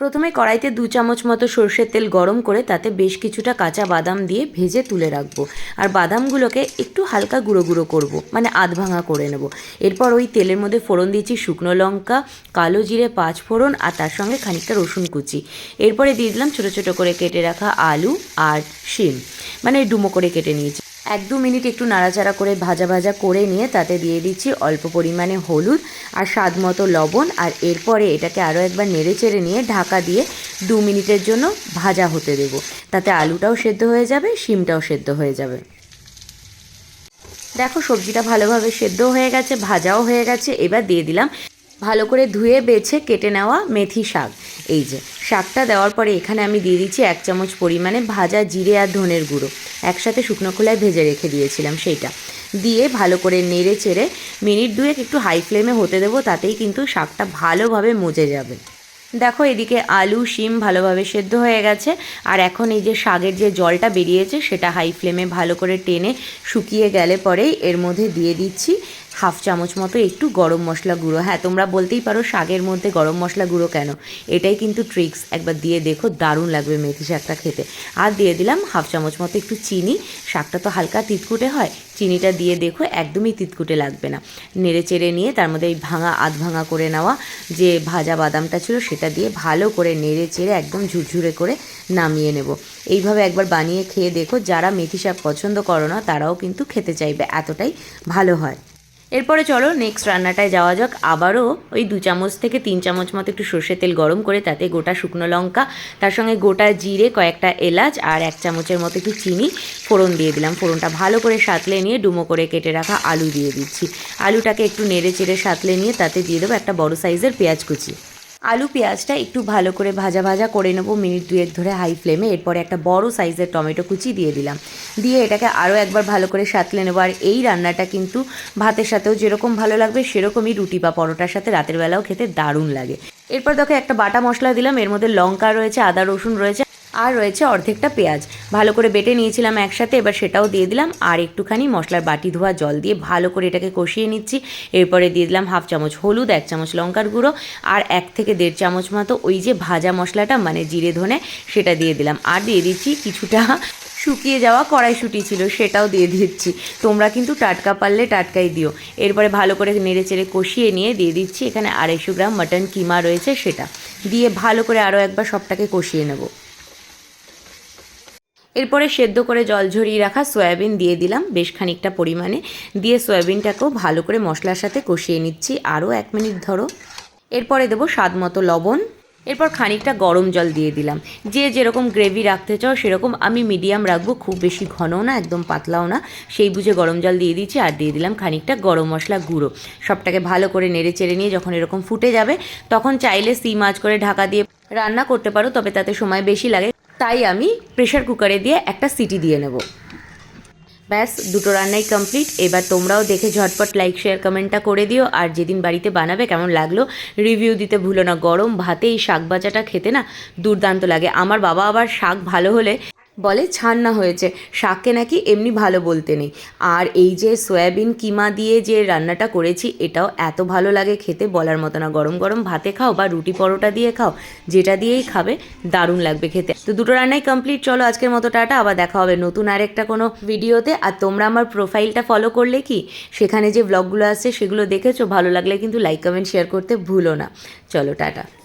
প্রথমে কড়াইতে দু চামচ মতো সর্ষের তেল গরম করে তাতে বেশ কিছুটা কাঁচা বাদাম দিয়ে ভেজে তুলে রাখব। আর বাদামগুলোকে একটু হালকা গুঁড়ো গুঁড়ো করব মানে আধ ভাঙা করে নেব। এরপর ওই তেলের মধ্যে ফোড়ন দিয়েছি শুকনো লঙ্কা, কালো জিরে পাঁচ ফোড়ন আর তার সঙ্গে খানিকটা রসুন কুচি। এরপরে দিয়ে দিলাম ছোটো ছোটো করে কেটে রাখা আলু আর শিম মানে ডুমো করে কেটে নিয়েছি। এক দু মিনিট একটু নাড়াচাড়া করে ভাজা ভাজা করে নিয়ে তাতে দিয়ে দিচ্ছি অল্প পরিমাণে হলুদ আর স্বাদ মতো লবণ। আর এরপরে এটাকে আরও একবার নেড়ে চেড়ে নিয়ে ঢাকা দিয়ে দু মিনিটের জন্য ভাজা হতে দেবো। তাতে আলুটাও সেদ্ধ হয়ে যাবে, শিমটাও সেদ্ধ হয়ে যাবে। দেখো সবজিটা ভালোভাবে সেদ্ধ হয়ে গেছে, ভাজাও হয়ে গেছে। এবার দিয়ে দিলাম ভালো করে ধুয়ে, বেছে, কেটে নেওয়া মেথি শাক। এই যে, শাকটা দেওয়ার পরে এখানে আমি দিয়ে দিচ্ছি এক চামচ পরিমাণে ভাজা জিরে আর ধনের গুঁড়ো। একসাথে শুকনো খোলায় ভেজে রেখে দিয়েছিলাম সেইটা। দিয়ে ভালো করে নেড়ে চেড়ে মিনিট দুয়েক একটু হাই ফ্লেমে হতে দেবো, তাতেই কিন্তু শাকটা ভালোভাবে মজে যাবে। দেখো, এদিকে আলু, শিম ভালোভাবে সেদ্ধ হয়ে গেছে। আর এখন এই যে শাকের যে জলটা বেরিয়েছে, সেটা হাই ফ্লেমে ভালো করে টেনে শুকিয়ে গেলে পরেই এর মধ্যে দিয়ে দিচ্ছি হাফ চামচ মতো একটু গরম মশলা গুঁড়ো। হ্যাঁ তোমরা বলতেই পারো শাকের মধ্যে গরম মশলা গুঁড়ো কেন? এটাই কিন্তু ট্রিক্স একবার দিয়ে দেখো, দারুণ লাগবে মেথি শাকটা খেতে। আর দিয়ে দিলাম হাফ চামচ মতো একটু চিনি। শাকটা তো হালকা তিতকুটে হয়, চিনিটা দিয়ে দেখো একদমই তিতকুটে লাগবে না। নেড়ে চেড়ে নিয়ে তার মধ্যে এই ভাঙা, আধ ভাঙা করে নেওয়া যে ভাজা বাদামটা ছিল সেটা দিয়ে ভালো করে নেড়ে চেড়ে একদম ঝুরঝুরে করে নামিয়ে নেব। এইভাবে একবার বানিয়ে খেয়ে দেখো, যারা মেথি শাক পছন্দ করো না, তারাও কিন্তু খেতে চাইবে। এতটাই ভালো হয়। এরপরে চলো নেক্সট রান্নাটায় যাওয়া যাক। আবারও ওই দু চামচ থেকে তিন চামচ মতো একটু সর্ষের তেল গরম করে তাতে গোটা শুকনো লঙ্কা, তার সঙ্গে গোটা জিরে, কয়েকটা এলাচ আর এক চামচের মতো একটু চিনি, ফোড়ন দিয়ে দিলাম। ফোড়নটা ভালো করে সাঁতলে নিয়ে ডুমো করে কেটে রাখা আলু দিয়ে দিচ্ছি। আলুটাকে একটু নেড়ে চেড়ে সাঁতলে নিয়ে তাতে দিয়ে দেবো একটা বড় সাইজের পেঁয়াজ কুচি। আলু পেঁয়াজটা একটু ভালো করে ভাজা ভাজা করে নেব মিনিট দুয়েক ধরে হাই ফ্লেমে। এরপরে একটা বড় সাইজের টমেটো কুচি দিয়ে দিলাম। দিয়ে এটাকে আরও একবার ভালো করে সাঁতলে নেব। আর এই রান্নাটা কিন্তু ভাতের সাথেও যেরকম ভালো লাগবে, সেরকমই রুটি বা পরোটার সাথে রাতের বেলাও খেতে দারুণ লাগে। এরপর দেখো একটা বাটা মশলা দিলাম। এর মধ্যে লঙ্কা রয়েছে, আদা রসুন রয়েছে। আর রয়েছে অর্ধেকটা পেঁয়াজ। ভালো করে বেটে নিয়েছিলাম একসাথে, এবার সেটাও দিয়ে দিলাম। আর একটুখানি মশলার বাটি ধোয়া জল দিয়ে ভালো করে এটাকে কষিয়ে নিচ্ছি। এরপরে দিয়ে দিলাম হাফ চামচ হলুদ, এক চামচ লঙ্কার গুঁড়ো আর এক থেকে দেড় চামচ মতো ওই যে ভাজা মশলাটা মানে জিরে ধনে, সেটা দিয়ে দিলাম। আর দিয়ে দিচ্ছি কিছুটা শুকিয়ে যাওয়া কড়াইশুঁটি ছিল, সেটাও দিয়ে দিচ্ছি। তোমরা কিন্তু টাটকা পারলে টাটকাই দিও। এরপরে ভালো করে নেড়ে চেড়ে কষিয়ে নিয়ে দিয়ে দিচ্ছি এখানে আড়াইশো গ্রাম মাটন কিমা রয়েছে সেটা। দিয়ে ভালো করে আরও একবার সবটাকে কষিয়ে নেব। এরপরে সেদ্ধ করে জল ঝরিয়ে রাখা সয়াবিন দিয়ে দিলাম বেশ খানিকটা পরিমাণে। দিয়ে সয়াবিনটাকেও ভালো করে মশলার সাথে কষিয়ে নিচ্ছি, আরও এক মিনিট ধরো। এরপরে দেবো স্বাদ মতো লবণ। এরপর খানিকটা গরম জল দিয়ে দিলাম। যে যেরকম গ্রেভি রাখতে চাও সেরকম আমি মিডিয়াম রাখব, খুব বেশি ঘনও না, একদম পাতলাও না। সেই বুঝে গরম জল দিয়ে দিচ্ছি আর দিয়ে দিলাম খানিকটা গরম মশলা গুঁড়ো। সবটাকে ভালো করে নেড়ে চেড়ে নিয়ে যখন এরকম ফুটে যাবে, তখন চাইলে সি মাছ করে ঢাকা দিয়ে রান্না করতে পারো, তবে তাতে সময় বেশি লাগে। তাই আমি প্রেশার কুকারে দিয়ে একটা সিটি দিয়ে নেব। ব্যাস, দুটো রান্নাই কমপ্লিট এবার তোমরাও দেখে ঝটপট লাইক শেয়ার কমেন্টটা করে দিও। আর যেদিন বাড়িতে বানাবে, কেমন লাগল রিভিউ দিতে ভুলো না। গরম ভাতে এই শাক ভাজাটা খেতে না দুর্দান্ত লাগে। আমার বাবা আবার শাক ভালো হলে বলে ছান্না হয়েছে। শাককে নাকি এমনি ভালো বলতে নেই। আর এই যে সয়াবিন কিমা দিয়ে যে রান্নাটা করেছি, এটাও এত ভালো লাগে খেতে, বলার মতো না। গরম গরম ভাতে খাও বা রুটি পরোটা দিয়ে খাও, যেটা দিয়েই খাবে, দারুণ লাগবে খেতে। তো দুটো রান্নাই কমপ্লিট চলো আজকের মতো টাটা। আবার দেখা হবে নতুন আরেকটা কোনো ভিডিওতে। আর তোমরা আমার প্রোফাইলটা ফলো করলে কি? সেখানে যে ব্লগগুলো আসছে, সেগুলো দেখেছ? ভালো লাগলে কিন্তু লাইক কমেন্ট শেয়ার করতে ভুলো না। চলো টাটা।